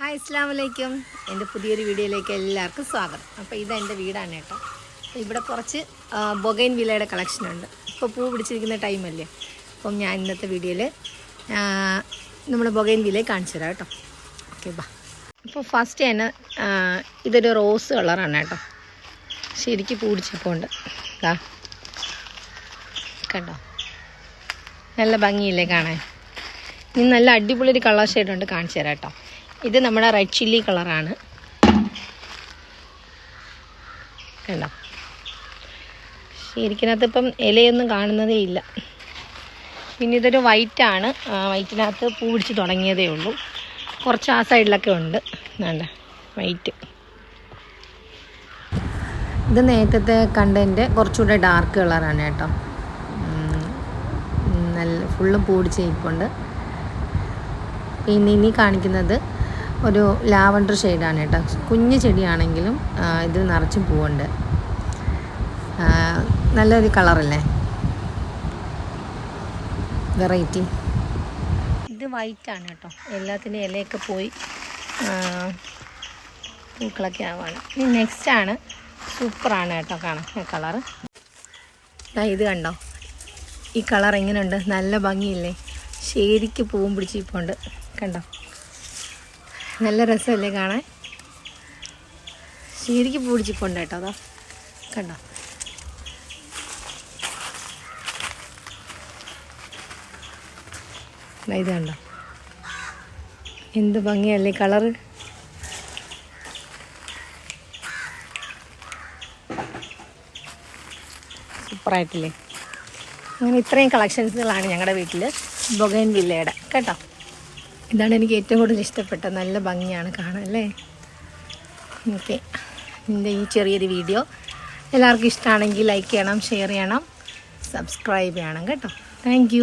Hi അസ്സാം വലൈക്കും എന്റെ പുതിയൊരു വീഡിയോയിലേക്ക് എല്ലാവർക്കും സ്വാഗതം. അപ്പോൾ ഇതെന്റെ വീടാണ് കേട്ടോ. അപ്പോൾ ഇവിടെ കുറച്ച് ബൊഗൈൻ വിലയുടെ കളക്ഷൻ ഉണ്ട്. ഇപ്പോൾ പൂ പിടിച്ചിരിക്കുന്ന ടൈമല്ലേ അപ്പം ഞാൻ ഇന്നത്തെ വീഡിയോയിൽ നമ്മുടെ ബൊഗൈൻ വില കാണിച്ചു തരാം കേട്ടോ. ഓക്കെ ബാ. അപ്പോൾ ഫസ്റ്റ് തന്നെ ഇതൊരു റോസ് കളറാണ് കേട്ടോ. ശരിക്കും പൂ പിടിച്ചപ്പോൾ ഉണ്ട്. കണ്ടോ? നല്ല ഭംഗിയില്ലേ കാണാൻ? ഇനി നല്ല അടിപൊളി ഒരു കളർ ഷെയ്ഡുണ്ട് കാണിച്ചു തരാം കേട്ടോ. ഇത് നമ്മുടെ റെഡ് ചില്ലി കളറാണ്. കണ്ടോ? ശരിക്കിനകത്ത് ഇപ്പം ഇലയൊന്നും കാണുന്നതേ ഇല്ല. പിന്നെ ഇതൊരു വൈറ്റാണ് വൈറ്റിനകത്ത് പൂ പിടിച്ച് തുടങ്ങിയതേ ഉള്ളൂ. കുറച്ച് ആ സൈഡിലൊക്കെ ഉണ്ട്. വേണ്ട വൈറ്റ് ഇത് നേരത്തെ കണ്ടതിന്റെ കുറച്ചുകൂടെ ഡാർക്ക് കളറാണ് കേട്ടോ. നല്ല ഫുള്ളും പൂടിച്ച് നിൽപ്പുണ്ട്. പിന്നെ ഇനി കാണിക്കുന്നത് ഒരു ലാവണ്ടർ ഷെയ്ഡാണ് കേട്ടോ. കുഞ്ഞു ചെടിയാണെങ്കിലും ഇത് നിറച്ച് പൂവുണ്ട്. നല്ലൊരു കളറല്ലേ? വെറൈറ്റി. ഇത് വൈറ്റാണ് കേട്ടോ. എല്ലാത്തിന്റെ ഇലയൊക്കെ പോയി പൂക്കളൊക്കെ ആവാണ്. ഇനി നെക്സ്റ്റ് ആണ് സൂപ്പറാണ് കേട്ടോ കാണാൻ കളറ്. ഇത് കണ്ടോ? ഈ കളർ എങ്ങനെയുണ്ട്? നല്ല ഭംഗിയില്ലേ? ശരിക്ക് പൂവും പിടിച്ചിപ്പോണ്ട് കണ്ടോ? നല്ല രസമല്ലേ കാണാൻ? ശരിക്ക് പൂടിച്ചിപ്പുണ്ട് കേട്ടോ അതോ. കണ്ടോ? ഇത് കണ്ടോ? എന്ത് ഭംഗിയല്ലേ കളറ്? സൂപ്പറായിട്ടില്ലേ? അങ്ങനെ ഇത്രയും കളക്ഷൻസുകളാണ് ഞങ്ങളുടെ വീട്ടിൽ ബൊഗൈൻ വില്ലയുടെ. കേട്ടോ? ഇതാണ് എനിക്ക് ഏറ്റവും കൂടുതൽ ഇഷ്ടപ്പെട്ട. നല്ല ഭംഗിയാണ് കാണാൻ അല്ലേ? ഓക്കെ. എന്റെ ഈ ചെറിയൊരു വീഡിയോ എല്ലാവർക്കും ഇഷ്ടമാണെങ്കിൽ ലൈക്ക് ചെയ്യണം ഷെയർ ചെയ്യണം സബ്സ്ക്രൈബ് ചെയ്യണം കേട്ടോ. താങ്ക്